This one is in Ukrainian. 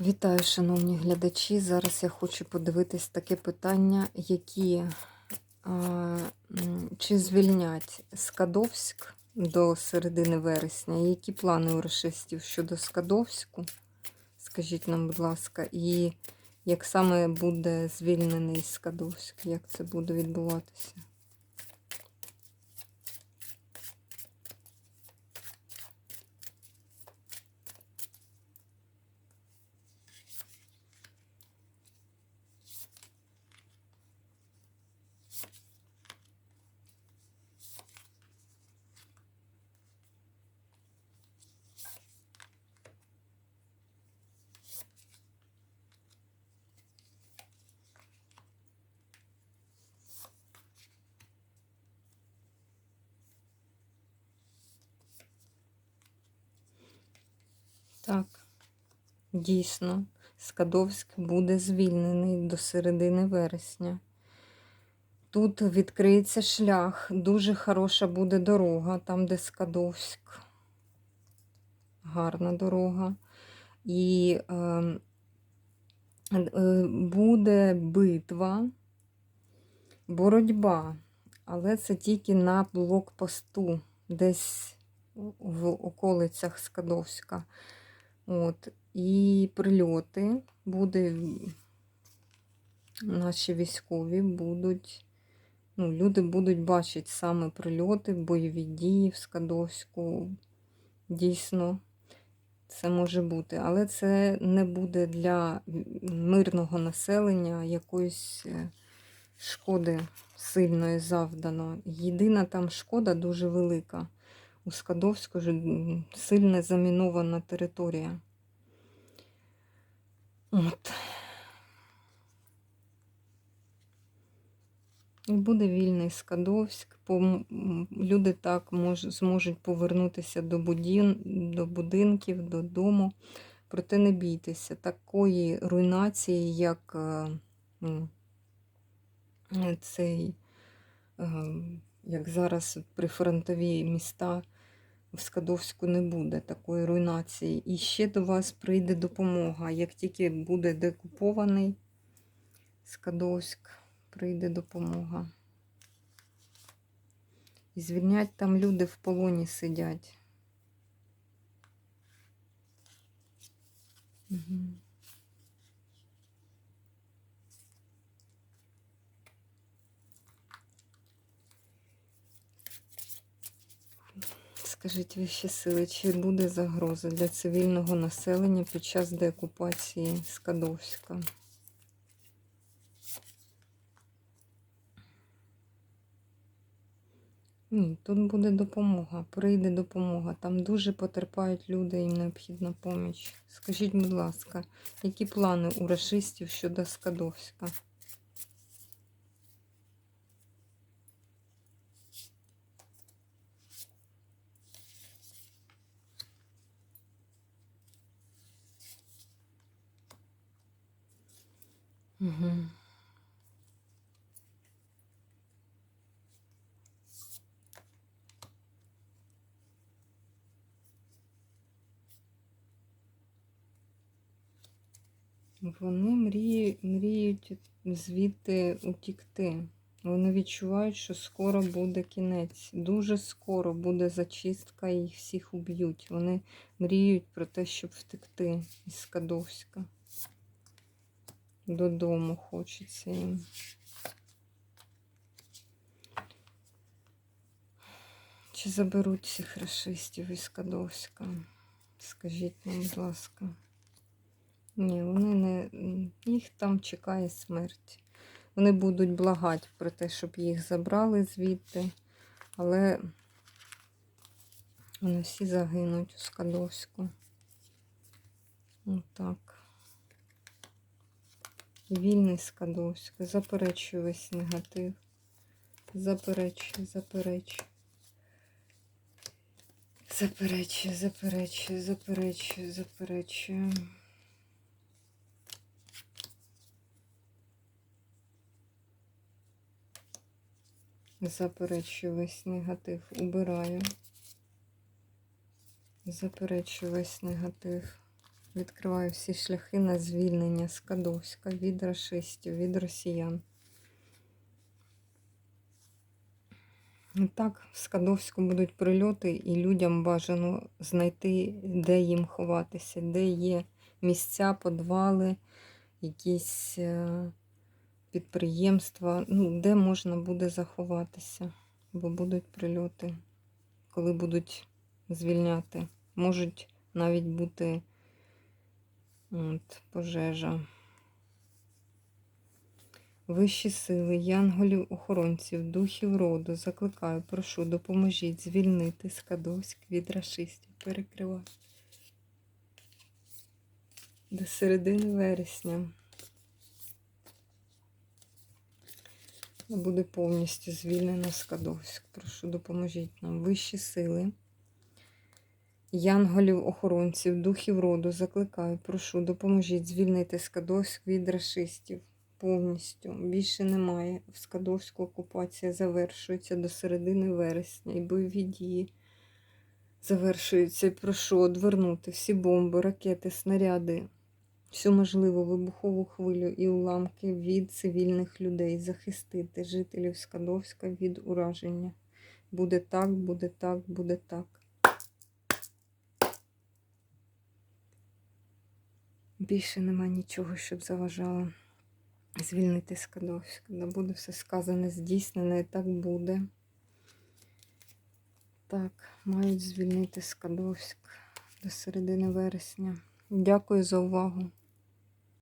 Вітаю, шановні глядачі. Зараз я хочу подивитись таке питання, які а, чи звільнять Скадовськ до середини вересня? Які плани у расистів щодо Скадовську? Скажіть нам, будь ласка, і як саме буде звільнений Скадовськ? Як це буде відбуватися? Так, дійсно, Скадовськ буде звільнений до середини вересня. Тут відкриється шлях, дуже хороша буде дорога, там, де Скадовськ. Гарна дорога. І е, е, буде битва, боротьба, але це тільки на блокпосту, десь в околицях Скадовська. От, і прильоти буде, наші військові будуть, ну, люди будуть бачити саме прильоти, бойові дії в Скадовську. Дійсно, це може бути. Але це не буде для мирного населення якоїсь е, шкоди сильної завдано. Єдина там шкода дуже велика. У Скадовську ж сильно замінована територія. От. І буде вільний Скадовськ. Люди так мож, зможуть повернутися до, будін, до будинків, додому. Проте не бійтеся, такої руйнації, як ну, цей, як зараз прифронтові міста в Скадовську не буде такої руйнації. І ще до вас прийде допомога. Як тільки буде декупований Скадовськ, прийде допомога. І звільнять там люди в полоні сидять. Угу. Скажіть вищі сили, чи буде загроза для цивільного населення під час деокупації Скадовська? Ні, тут буде допомога, прийде допомога. Там дуже потерпають люди, їм необхідна поміч. Скажіть, будь ласка, які плани у расистів щодо Скадовська? Угу. Вони мріють, мріють звідти утікти. Вони відчувають, що скоро буде кінець. Дуже скоро буде зачистка і їх всіх уб'ють. Вони мріють про те, щоб втекти із Скадовська. Додому хочеться їм. Чи заберуть цих расистів із Кадовська? Скажіть мені, будь ласка. Ні, вони не. Їх там чекає смерть. Вони будуть благати про те, щоб їх забрали звідти, але вони всі загинуть у Скадовську. Отак. Вільний Скадовськ. Заперечую весь негатив. Заперечую, заперечую. Заперечую, заперечую, заперечую, заперечую. Заперечую весь негатив. Убираю. Заперечую весь негатив. Відкриваю всі шляхи на звільнення з Кадовська від рашистів, від росіян. Так, в Скадовську будуть прильоти, і людям бажано знайти, де їм ховатися, де є місця, подвали, якісь е, підприємства, ну, де можна буде заховатися, бо будуть прильоти, коли будуть звільняти. Можуть навіть бути от, пожежа. Вищі сили, янголів, охоронців, духів роду, закликаю, прошу, допоможіть звільнити Скадовськ від рашистів. Перекриваю. До середини вересня. Буде повністю звільнено Скадовськ. Прошу, допоможіть нам. Вищі сили. Янголів, охоронців, духів роду, закликаю, прошу, допоможіть звільнити Скадовськ від рашистів повністю. Більше немає. В Скадовську окупація завершується до середини вересня і бойові дії завершуються. І прошу одвернути всі бомби, ракети, снаряди, всю можливу вибухову хвилю і уламки від цивільних людей, захистити жителів Скадовська від ураження. Буде так, буде так, буде так. Більше нема нічого, щоб заважало звільнити Скадовськ. Да буде все сказане, здійснене, і так буде. Так, мають звільнити Скадовськ до середини вересня. Дякую за увагу.